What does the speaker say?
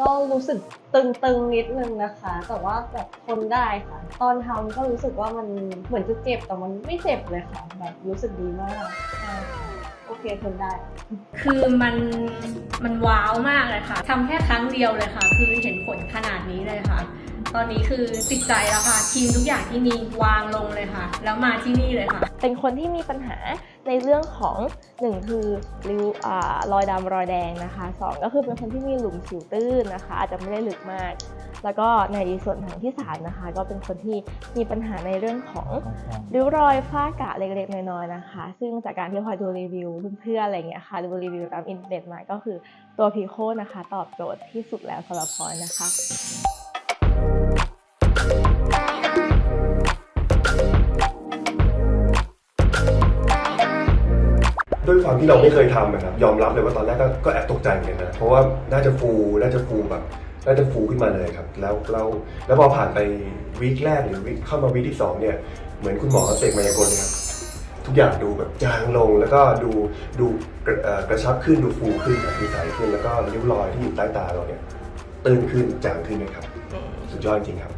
ก็รู้สึกตึงๆนิดนึงนะคะ แต่ว่าแบบทนได้ค่ะ ตอนทำก็รู้สึกว่ามันเหมือนจะเจ็บแต่มันไม่เจ็บเลยค่ะ แบบรู้สึกดีมากโอเคทนได้ คือมันมันว้าวมากเลยค่ะทำแค่ครั้งเดียวเลยค่ะ คือเห็นผลขนาดนี้เลยค่ะ ตอนนี้คือติดใจแล้วค่ะทีมทุกอย่างที่มีวางลงเลยค่ะ แล้วมาที่นี่เลยค่ะ เป็นคนที่มีปัญหาในเรื่องของหนึ่งคือริ้วอ่ารอยดำรอยแดงนะคะสองก็คือเป็นคนที่มีหลุมสิวตื้นนะคะ อาจจะไม่ได้ลึกมาก แล้วก็ในส่วนของที่สามนะคะ ก็เป็นคนที่มีปัญหาในเรื่องของริ้วรอยฝ้ากระเล็กๆน้อยๆนะคะ ซึ่งจากการที่พลอยดูรีวิวเพื่อนๆอะไรอย่างเงี้ยค่ะดูรีวิวตามอินเทอร์เน็ตมาก็คือตัวพีโคนะคะ ตอบโจทย์ที่สุดแล้วสำหรับพลอยนะคะ ด้วยความที่เราไม่เคยทำนะครับยอมรับเลยว่าตอนแรกก็ก็แอบตกใจเหมือนกันนะเพราะว่าน่าจะฟูน่าจะฟูแบบน่าจะฟูขึ้นมาเลยครับ แล้วแล้วแล้วพอผ่านไปวีคแรกหรือวีคเข้ามาวีคที่สองเนี่ยเหมือนคุณหมอเสกมายากลเลยครับทุกอย่างดูแบบจางลงแล้วก็ดูดูกระเอ่อกระชับขึ้นดูฟูขึ้นดูใสขึ้นแล้วก็ริ้วรอยที่อยู่ใต้ตาเราเนี่ยตื้นขึ้นจางขึ้นนะครับสุดยอดจริงๆครับ